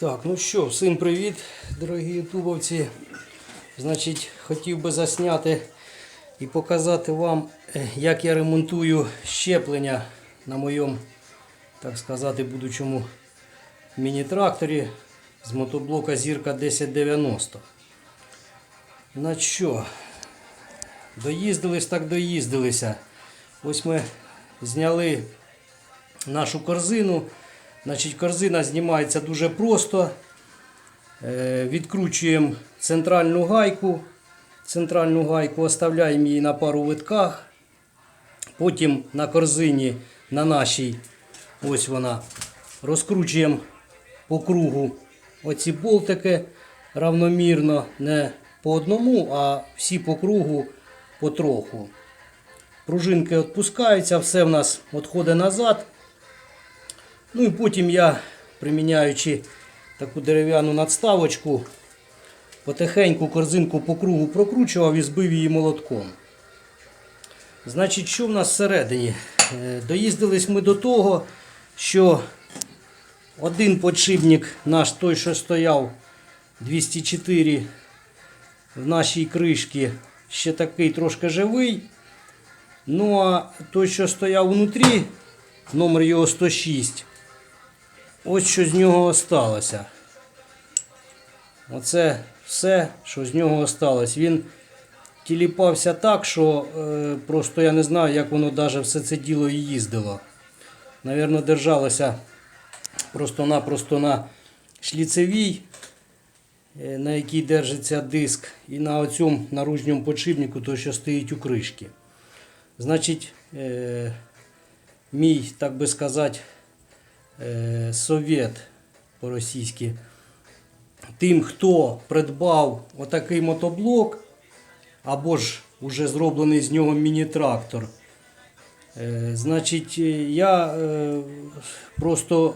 Так, ну що, всім привіт, дорогі ютубовці. Значить, хотів би засняти і показати вам, е, як я ремонтую щеплення на моєму, так сказати, будучому міні-тракторі з мотоблока Зірка 1090. На що? Доїздились так доїздилися. Ось ми зняли нашу корзину. Значить, корзина знімається дуже просто. Е, Відкручуємо центральну гайку. Центральну гайку оставляємо її на пару витках. Потім на корзині на нашій, ось вона, розкручуємо по кругу оці болтики равномірно, не по одному, а всі по кругу потроху. Пружинки відпускаються, все в нас відходить назад. Ну і потім я, приміняючи таку дерев'яну надставочку, потихеньку корзинку по кругу прокручував і збив її молотком. Значить, що в нас всередині? Е, Доїздились ми до того, що один подшипник наш той, що стояв 204 в нашій кришці, ще такий трошки живий. Ну а той, що стояв внутрі, номер його 106. Ось що з нього осталося. Оце все, що з нього осталось. Він тіліпався так, що е, просто я не знаю, як воно даже все це діло і їздило. Навірно, держалося просто-напросто на шліцевій, е, на якій держиться диск, і на оцьому наружньому подшипнику, той, що стоїть у кришці. Значить, е, мій, так би сказати, е, совет по-російськи. Тим, хто придбав отакий мотоблок, або ж уже зроблений з нього міні-трактор. Е, Значить, е, я просто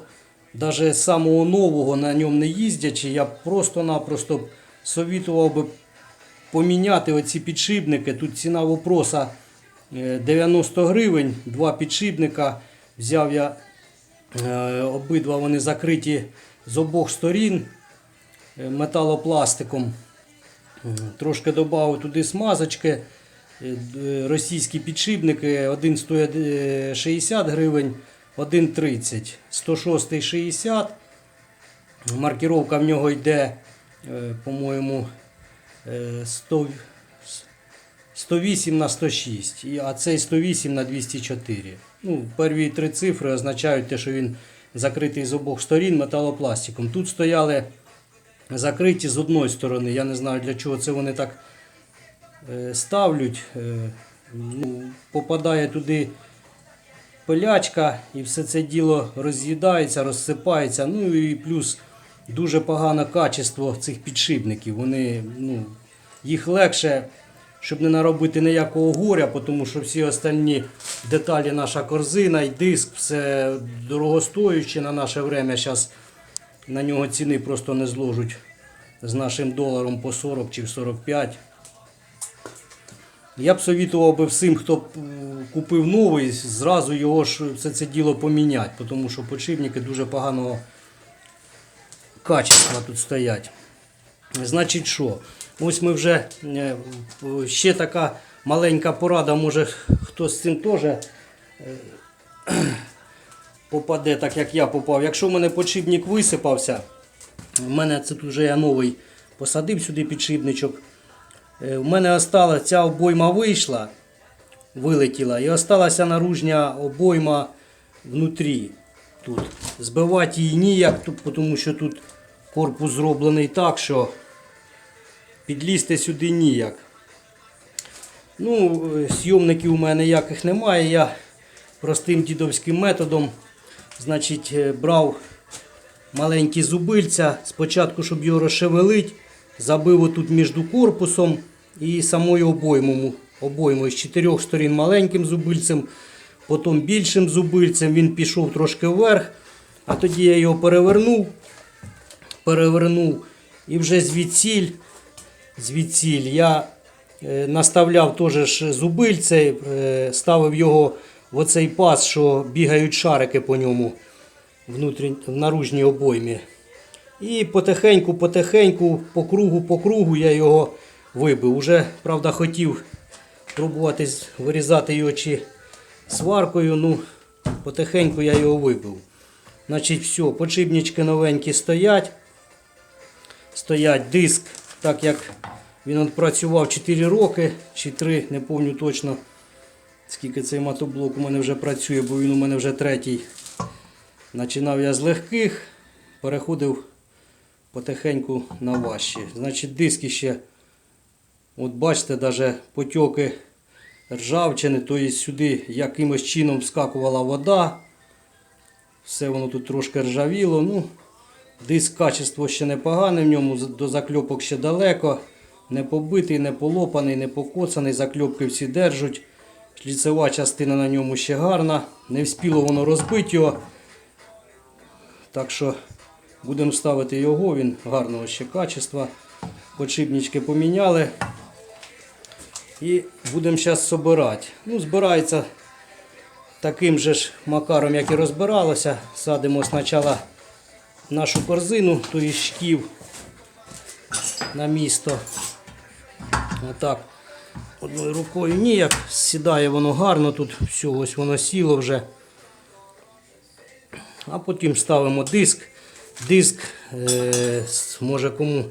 навіть самого нового на ньому не їздячи, я просто-напросто совітував би поміняти оці підшипники. Тут ціна вопроса е, 90 гривень, два підшипника. Взяв я обидва вони закриті з обох сторін е, металопластиком. Трошки додав туди смазочки. Е, Російські підшипники. Один стоїть е, 60 гривень, один 30. 106 60. Маркіровка в нього йде, е, по-моєму, е, 100, 108 на 106, а цей 108 на 204. Ну, перві три цифри означають те, що він закритий з обох сторін металопластиком. Тут стояли закриті з одної сторони. Я не знаю для чого це вони так е, ставлять. Е, ну, попадає туди пилячка і все це діло роз'їдається, розсипається. Ну і плюс дуже погане качество цих підшипників. Вони, ну, їх легше, щоб не наробити ніякого горя, тому що всі остальні деталі, наша корзина і диск, все дорогостоюче на наше время. Зараз на нього ціни просто не зложуть з нашим доларом по 40 чи 45. Я б совітував би всім, хто купив новий, зразу його ж все це діло поміняти, тому що подшипники дуже поганого качества тут стоять. Значить що? Ось ми вже е, ще така маленька порада, може хтось з цим теж е, попаде, так як я попав. Якщо в мене подшипник висипався, в мене це тут вже я новий посадив сюди підшипничок. Е, У мене осталась ця обойма вийшла, вилетіла, і осталася наружня обойма внутрі. Тут. Збивати її ніяк, тому що тут корпус зроблений так, що підлізти сюди ніяк. Ну, е, зйомників у мене ніяких немає. Я простим дідовським методом значить, е, брав маленькі зубильця. Спочатку, щоб його розшевелити, забив отут між корпусом і самою обоймою. обоймою з чотирьох сторін маленьким зубильцем, потім більшим зубильцем. Він пішов трошки вверх, а тоді я його перевернув, перевернув і вже звідсіль, звідсіль я е, наставляв теж ж зубильце, е, ставив його в оцей паз, що бігають шарики по ньому в наружній обоймі. І потихеньку, потихеньку, по кругу, по кругу я його вибив. Уже, правда, хотів пробувати вирізати його чи сваркою, ну, потихеньку я його вибив. Значить, все, подшипнички новенькі стоять. Стоять диск, так як він працював 4 роки чи 3, не пам'ятаю точно, скільки цей мотоблок у мене вже працює, бо він у мене вже третій. Починав я з легких, переходив потихеньку на важчі. Значить, диски ще, от бачите, навіть потьоки ржавчини, тобто сюди якимось чином вскакувала вода. Все воно тут трошки ржавіло. Ну, диск качество ще непогане в ньому, до закльопок ще далеко. Не побитий, не полопаний, не покоцаний, закльопки всі держать. Шліцева частина на ньому ще гарна. Не вспіло воно розбити його. Так що будемо ставити його, він гарного ще качества. Подшипнички поміняли. І будемо зараз збирати. Ну, збирається таким же ж макаром, як і розбиралося. Садимо спочатку нашу корзину, то із шків на місто. Отак. Одною рукою ніяк. Сідає воно гарно, тут все, ось воно сіло вже. А потім ставимо диск. Диск, е, може кому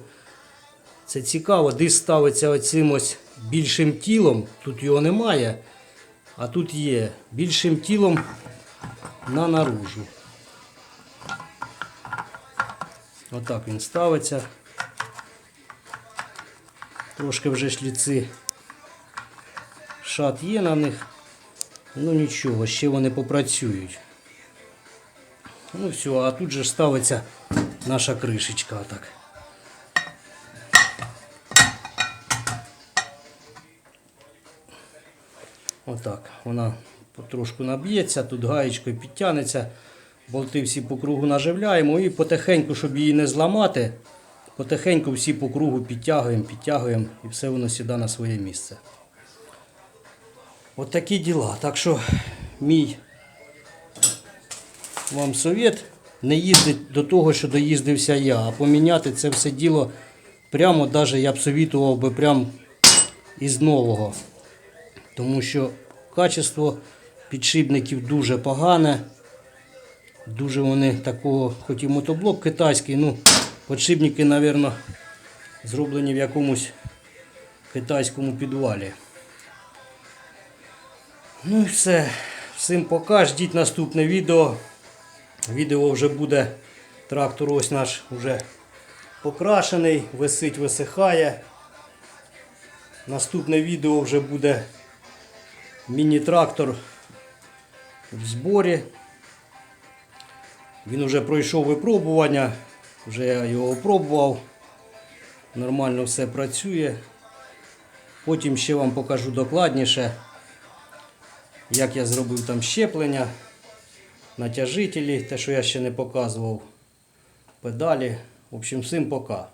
це цікаво, диск ставиться оцим ось більшим тілом. Тут його немає, а тут є більшим тілом на наружу. Отак він ставиться. Трошки вже шліци шат є на них. Ну нічого, ще вони попрацюють. Ну все, а тут же ставиться наша кришечка. Отак. Отак. Вона потрошку наб'ється, тут гаєчкою підтягнеться. Болти всі по кругу наживляємо і потихеньку, щоб її не зламати, потихеньку всі по кругу підтягуємо, підтягуємо і все воно сіда на своє місце. От такі діла. Так що мій вам совет не їздить до того, що доїздився я, а поміняти це все діло прямо, навіть я б совітував би прямо із нового. Тому що качество підшипників дуже погане. Дуже вони такого, хоч і мотоблок китайський, ну, підшипники, мабуть, зроблені в якомусь китайському підвалі. Ну і все. Всім пока. Ждіть наступне відео. Відео вже буде. Трактор ось наш вже покрашений, висить, висихає. Наступне відео вже буде міні-трактор в зборі. Він вже пройшов випробування, вже я його опробував. Нормально все працює. Потім ще вам покажу докладніше, як я зробив там щеплення, натяжителі, те, що я ще не показував, педалі. В общем, всім пока.